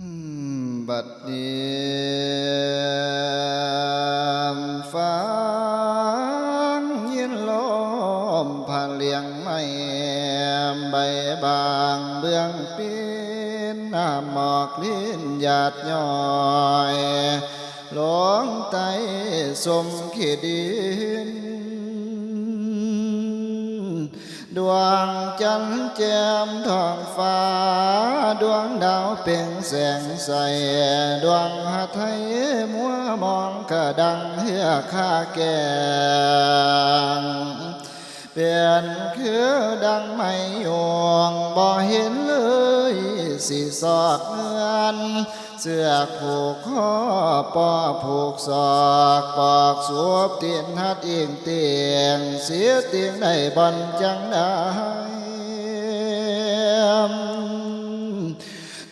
อืมบัดนี้ฟังยินลมผ่านเลียงไม่ใดวงจันทร์แจ่มทองฟ้า ดวงดาวเปล่งแสงใส ดวงหาไทยมัวมองกระดังเฮือข้าแกงเปลี่ยนคือดังไม่ยงบ่เห็นเลยสิสอดเงิน เสื้อผูกคอปอผูกศอกปอกสวบเตียนหัดเอียงเตียงเสียเตียงได้บอนจังได้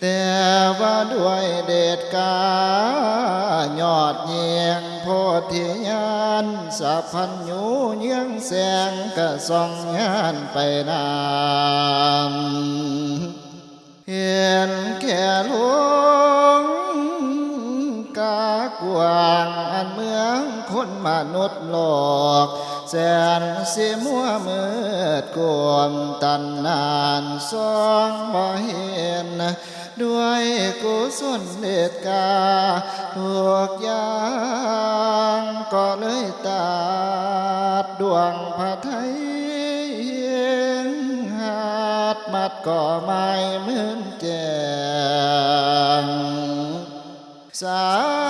แต่ว่าด้วยเดชกายอดเยียงโพธิญาณสัพพัญญูเยียงแสงกระส่องงานไปนามเห็นแก่ลวงก กวางอันเมืองคนมนุษย์โลก แสนสิมัวมืดกวมตันนานสองบ่เห็นด้วยกุศลเดชกาพวกยางก็เลยตัดดวงพระไทยหาดมัดก่อไม้เหมือนแจงสา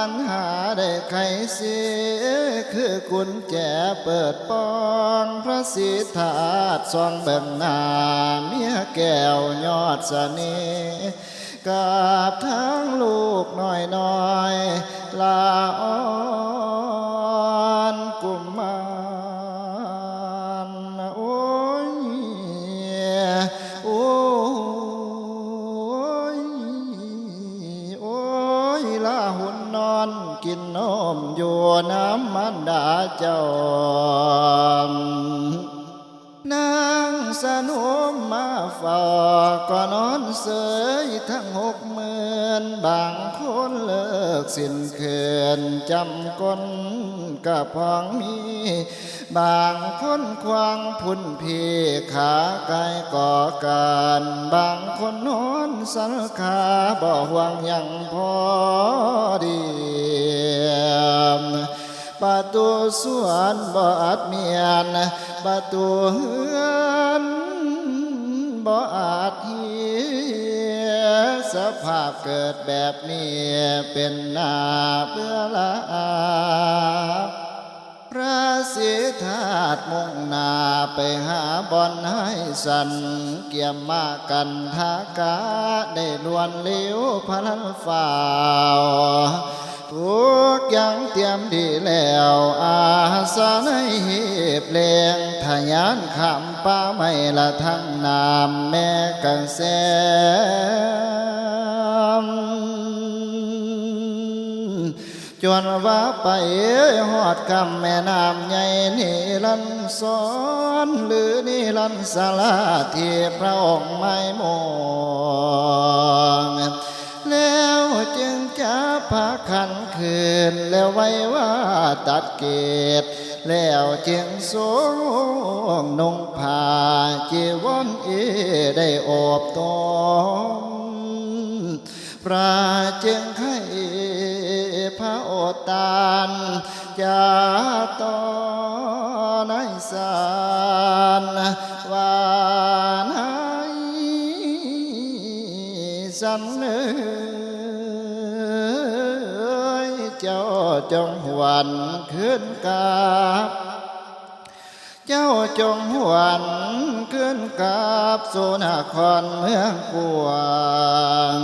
มตันหาได้ไขเสียคือกุญแจเปิดปองพระสิทธาตสองเบิ่งหน้าเมียแก้วยอดเสนีกับทั้งลูกน้อยน้อยลาอ้อ เจ้า นางสนุมมาฝากก็นอนเสยทั้งหกหมื่นบางคนเลิกสิ้นเขืนจำก้นกับพองมีบางคนควางพุ่นพีขาไกลก่อการบางคนนอนสันขาบ่หวังยังพอดี ประตูสวนบ่อาจเมียนประตูเฮือนบ่อาจเฮียสภาพเกิดแบบนี้เป็นหน้าเบื่อลายพระสิทธาตมุ่งนาไปหาบอนให้สัน เกี่ยมมากันทากาได้ลวนเลี้ยวพลันฝ่าวทุ มดีแล้วอาสาในหีบเลียงทะยานขำป้าไม่ละทั้งนามแม่กันแซมจวนว่าไปหอดคำแม่น้ำใหญ่นี่ลันสอนหรือนี่ลันสลาที่พระองค์ไม่มอง จะพาขันคืนแล้วไว้ว่าตัดเกตแล้วจึงสวงนุ่งผ้าจีวรเอได้อบตนพระจึงให้พระโอตานจะต่อในสารวานให้สันเอ จ้าจงหวันขึ้นกาบเจ้าจงหวนขึ้นกับสุนครเมืองกวาง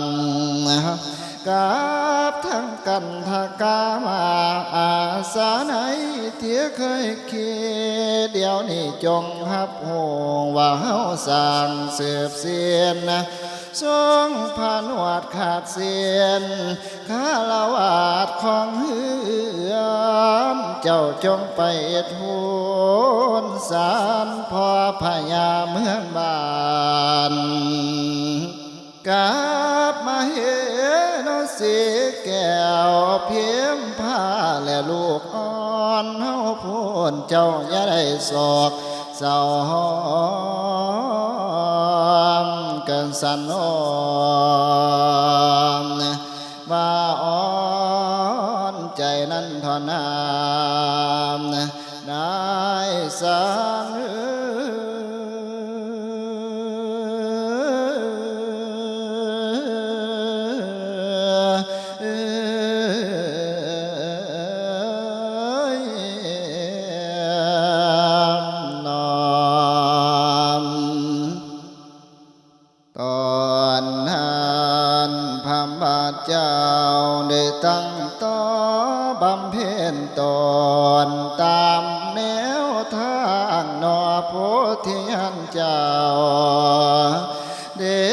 กับทั้งกันทากามาอาสาไหนเที่ยเคยคิดเดี๋ยวนี้จงหับหงว่าเฮาสร้างเสืบเสียนนะ ทรงผ่านวดขาดเสียนข้าละวาดของเฮือนเจ้าจงไปทูลสารพ่อพญาเมืองบานกลับมาเห็นสีแก้วเพียมผ้าและลูกอ่อนเฮาพูนเจ้าอย่าได้ศอกเศร้าห้อก สันอ่าทเจ้าได้ตั้งต่อบำเพ็ญตนตามแนวทางนอโพธิยันเจ้า เด็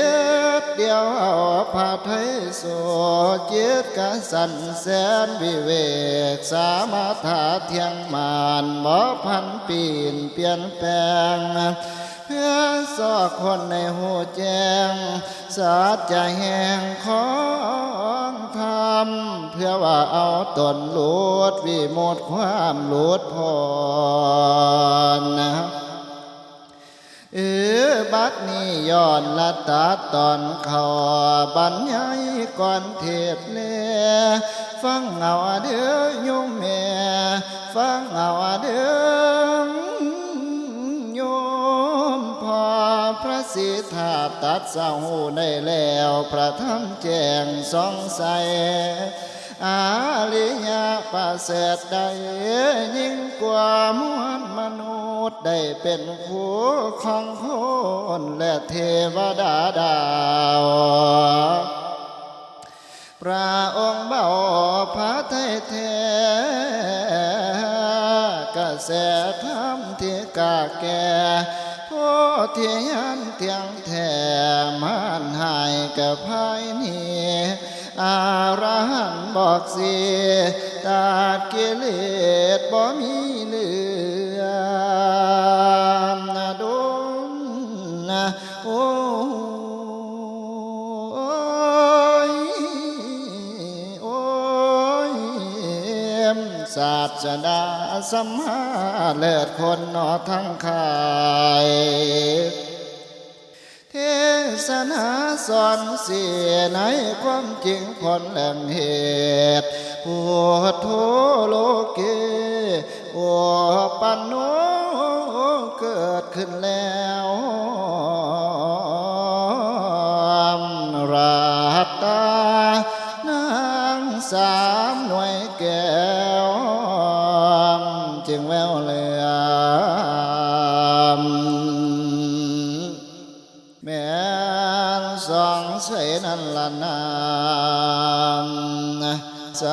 ดเดียวเอาพาไทยสู่เจตกสันแสนวิเวก สามารถาเทียงมานบ่พันปีนเปลี่ยนแปลง เพื่อสอกคนในหูแจ้งสาจจะแห่งของธรรม เพื่อว่าเอาตนหลุดวิโมดความหลุดพ้นนะเออบัดนี้ย้อนละตาตอนเขาบรรยายก่อนเทศเนฟังเอาเด้อโยมแม่ ฟังเอาเด้อ สิทธาตัดสาหูได้แล้วพระธรรมแจงสองใสอาลิยาปะเสริฐใดยิ่งกว่ามวลมนุษย์ได้เป็นคู่ของคนและเทวดาดาวพระองค์เบาพระไทยเทกระแสธรรม กาแก่โพธิยันเทียงแท่มานหายกับภายนี้อารหันบอกสิตาดกิเลสบ่มีเหลือนะดนนะโอ้ ศาสดาสัมมาเลิศคนนอทั้งขายเทศนาสอนเสียในความจริงผลแหล่งเหตุปวดโทโลเกโอปันโนเกิดขึ้นแล้ว ส